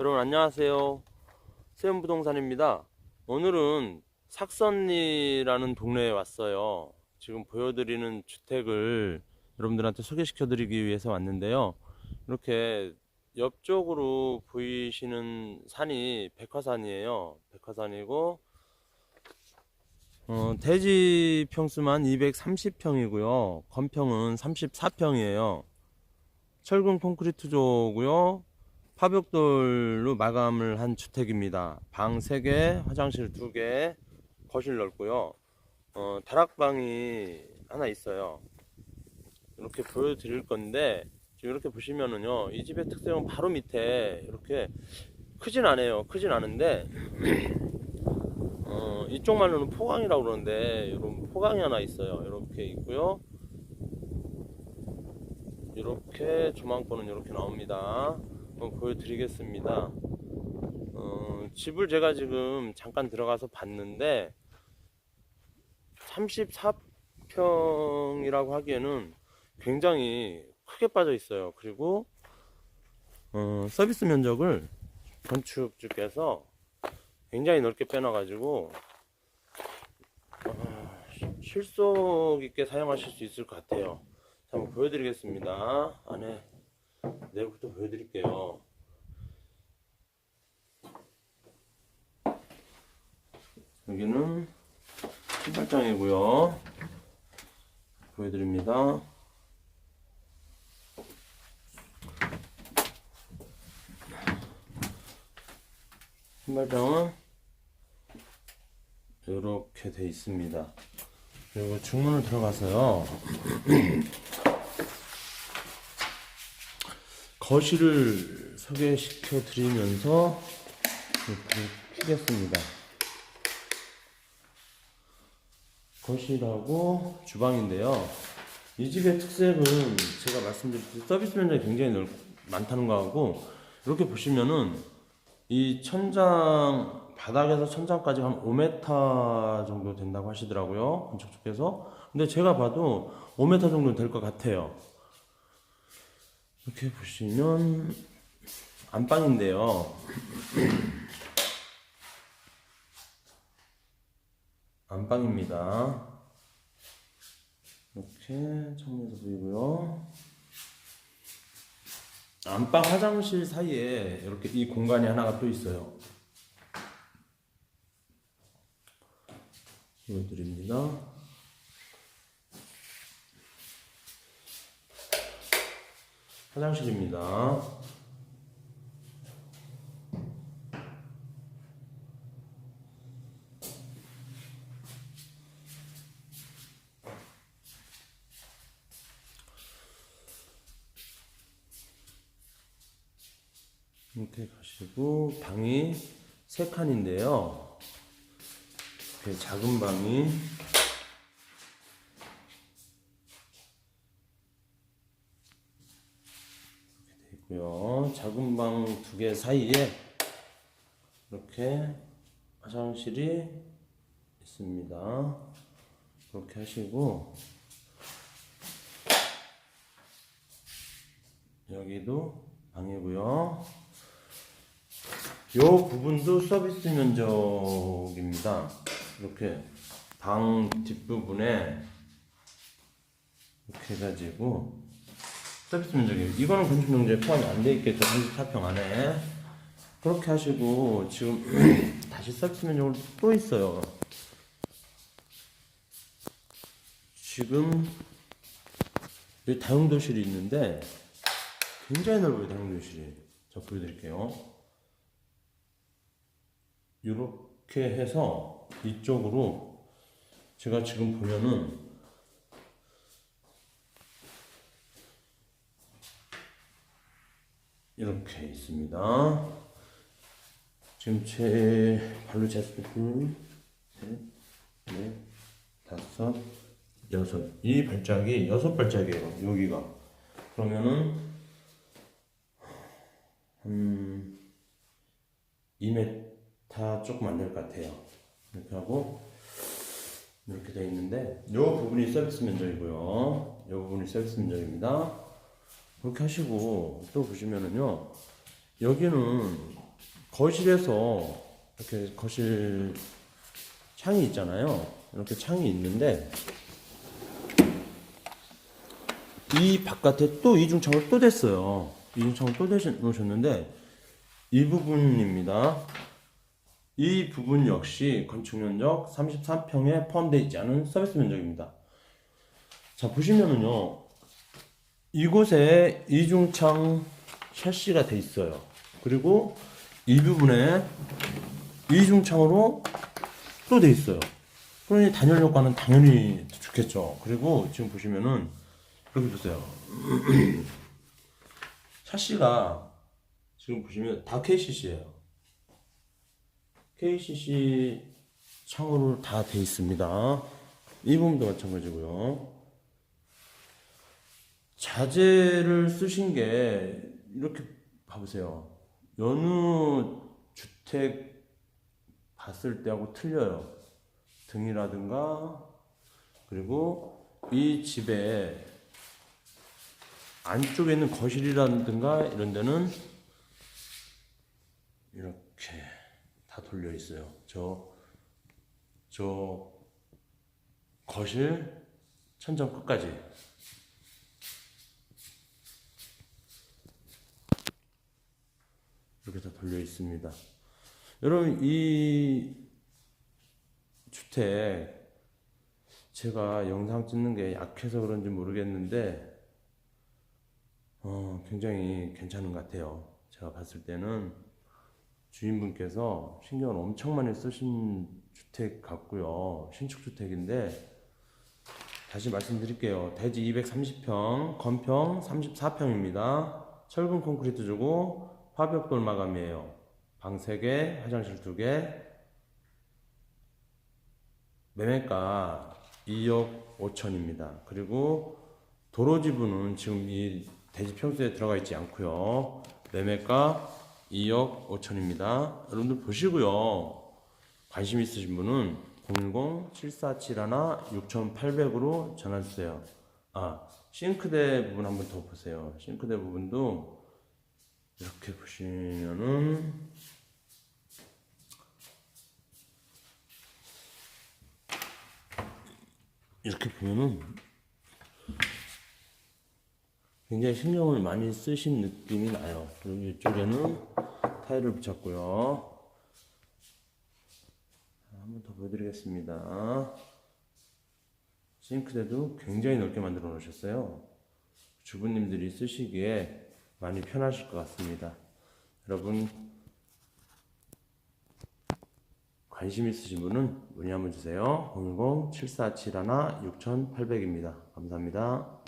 여러분 안녕하세요. 세운부동산입니다. 오늘은 삭선리라는 동네에 왔어요. 지금 보여드리는 주택을 여러분들한테 소개시켜 드리기 위해서 왔는데요. 이렇게 옆쪽으로 보이시는 산이 백화산이에요. 백화산이고 어, 대지 평수만 230평이고요. 건평은 34평이에요. 철근 콘크리트조고요. 파벽돌로 마감을 한 주택입니다. 방 3개, 화장실 2개, 거실 넓고요. 어, 다락방이 하나 있어요. 이렇게 보여드릴 건데 지금 이렇게 보시면은요. 이 집의 특성은 바로 밑에 이렇게 크진 않아요. 크진 않은데 어, 이쪽 말로는 포강이라고 그러는데 이런 포강이 하나 있어요. 이렇게 있고요. 이렇게 조망권은 이렇게 나옵니다. 한번 보여드리겠습니다. 어, 집을 제가 지금 잠깐 들어가서 봤는데 34평이라고 하기에는 굉장히 크게 빠져 있어요. 그리고 어, 서비스 면적을 건축주께서 굉장히 넓게 빼놔가지고 어, 실속 있게 사용하실 수 있을 것 같아요. 자, 한번 보여드리겠습니다. 안에 내부터 보여드릴게요. 여기는 신발장이고요. 보여드립니다. 신발장은 이렇게 돼 있습니다. 그리고 중문을 들어가서요. 거실을 소개시켜 드리면서 불 켜겠습니다. 거실하고 주방인데요. 이 집의 특색은 제가 말씀드렸듯이 서비스 면적이 굉장히 넓, 많다는 거하고 이렇게 보시면은 이 천장 바닥에서 천장까지 한 5m 정도 된다고 하시더라고요 건축주께서 근데 제가 봐도 5m 정도 될 것 같아요 이렇게 보시면 안방인데요 안방입니다 이렇게 창문에서 보이고요 안방 화장실 사이에 이렇게 이 공간이 하나가 또 있어요. 보여드립니다. 화장실입니다. 이렇게 가시고 방이 세 칸인데요. 이렇게 작은 방이 이렇게 돼 있고요. 작은 방 두 개 사이에 이렇게 화장실이 있습니다. 그렇게 하시고 여기도 방이고요. 요 부분도 서비스 면적입니다. 이렇게 방 뒷부분에 이렇게 해가지고 서비스 면적이에요. 이거는 건축 면적에 포함이 안 돼 있겠죠. 34평 안에. 그렇게 하시고 지금 다시 서비스 면적으로 또 있어요. 지금 여기 다용도실이 있는데 굉장히 넓어요 다용도실이. 자 보여드릴게요. 이렇게 해서 이쪽으로 제가 지금 보면은 이렇게 있습니다. 지금 제 발로 때 둘, 셋, 넷, 다섯, 여섯. 이 발짝이 여섯 발짝이에요. 여기가. 그러면은 한 2m 조금 안 될 것 같아요. 이렇게 하고 이렇게 되어 있는데 이 부분이 서비스 면적이고요. 이 부분이 서비스 면적입니다. 그렇게 하시고 또 보시면은요. 여기는 거실에서 이렇게 거실 창이 있잖아요. 이렇게 창이 있는데 이 바깥에 또 이중창을 또 댔어요. 이중창을 또 대놓으셨는데 이 부분입니다. 이 부분 역시 건축 면적 33평에 포함되어 있지 않은 서비스 면적입니다. 자 보시면은요 이곳에 이중창 샤시가 돼 있어요. 그리고 이 부분에 이중창으로 또 돼 있어요. 그러니 단열 효과는 당연히 좋겠죠. 그리고 지금 보시면은 여기 보세요. 샤시가 지금 보시면 다 KCC예요. KCC 창으로 다 돼 있습니다. 이 부분도 마찬가지고요. 자재를 쓰신 게 이렇게 봐보세요. 여느 주택 봤을 때하고 틀려요. 등이라든가 그리고 이 집에 안쪽에 있는 거실이라든가 이런 데는 이렇게 다 돌려 있어요. 저, 저 거실 천장 끝까지. 이렇게 다 돌려 있습니다. 여러분, 이 주택, 제가 영상 찍는 게 약해서 그런지 모르겠는데, 어, 굉장히 괜찮은 것 같아요. 제가 봤을 때는 주인분께서 신경을 엄청 많이 쓰신 주택 같고요. 신축 주택인데, 다시 말씀드릴게요. 대지 230평, 건평 34평입니다. 철근 콘크리트 주고, 화벽돌 마감이에요. 방 3개, 화장실 2개, 매매가 2억 5천입니다. 그리고 도로 지분은 지금 이 대지 평수에 들어가 있지 않고요. 매매가 2억 5천입니다. 여러분들 보시고요. 관심 있으신 분은 010-7471-6800으로 전화 주세요. 아, 싱크대 부분 한번 더 보세요. 싱크대 부분도 이렇게 보시면은 이렇게 보면은 굉장히 신경을 많이 쓰신 느낌이 나요. 그리고 이쪽에는 타일을 붙였고요. 한번 더 보여드리겠습니다. 싱크대도 굉장히 넓게 만들어 놓으셨어요. 주부님들이 쓰시기에 많이 편하실 것 같습니다. 여러분 관심 있으신 분은 문의 한번 주세요. 010-7471-6800입니다. 감사합니다.